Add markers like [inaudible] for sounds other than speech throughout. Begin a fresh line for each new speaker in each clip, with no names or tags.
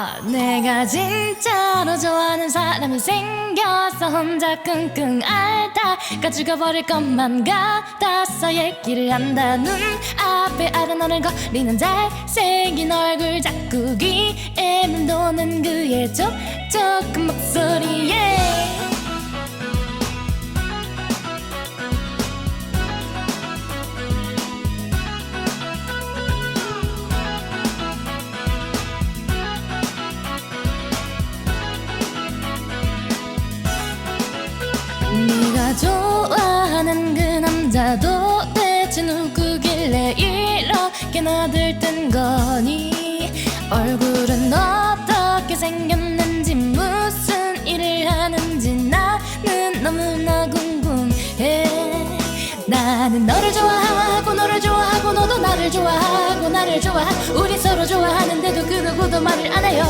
아 내가 진짜로 좋아하는 사람이 생겨서 혼자 끙끙 앓다 가 죽어버릴 것만 같아서 얘기를 한다. 눈 앞에 아른아른 거리는 잘생긴 얼굴 자꾸 귀에 맴도는 그의 촉촉한 목소리에 좋아하는 그 남자도 대체 누구길래 이렇게 나들뜬 거니? 얼굴은 어떻게 생겼는지 무슨 일을 하는지 나는 너무나 궁금해. 나는 너를 좋아하고 너를 좋아하고 너도 나를 좋아하고 나를 좋아하. 우리 서로 좋아하는데도 그 누구도 말을 안 해요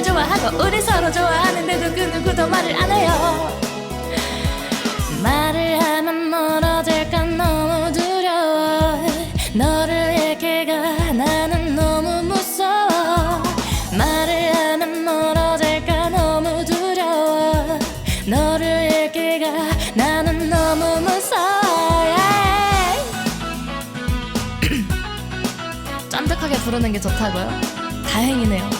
나를 좋아하고 우리 서로 좋아하는데도 그 누구도 말을 안 해요. 말을 하면 멀어질까 너무 두려워. 너를 얘기가 나는 너무 무서워. 말을 하면 멀어질까 너무 두려워. 너를 얘기가 나는 너무 무서워. [clears throat] 짠득하게 부르는 게 좋다고요? 다행이네요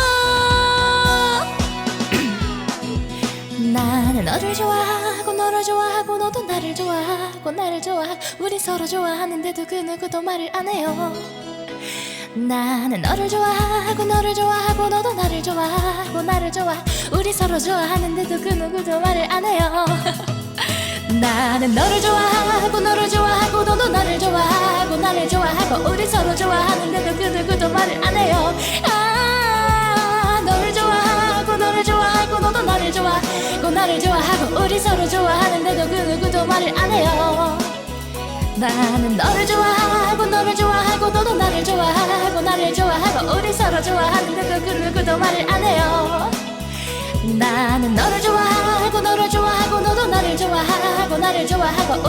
너를 좋아하고 너를 좋아하고 너도 나를 좋아하고 나를 좋아하고 우리 서로 좋아하는데도 그 누구도 말을 안 해요. 나는 너를 좋아하고 너를 좋아하고 너도 나를 좋아하고 나를 좋아 우리 서로 좋아하는데도 그 누구도 말을 안 해요. 나는 너를 좋아하고 너를 좋아하고 너도 나를 좋아하고 나를 좋아하고 우리 서로 좋아하는데도 그 누구도 말을 안 해요 [laughs] 서로 좋아하는데도 그 누구도 말을 안 해요. 나는 너를 좋아하고 너를 좋아하고 너도 나를 좋아하고 나를 좋아하고 우리 서로 좋아하는데도 그 누구도 말을 안 해요. 나는 너를 좋아하고 너를 좋아하고 너도 나를 좋아하고 나를 좋아하고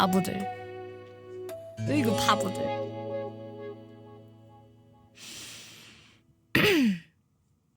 바보들. 으이구 바보들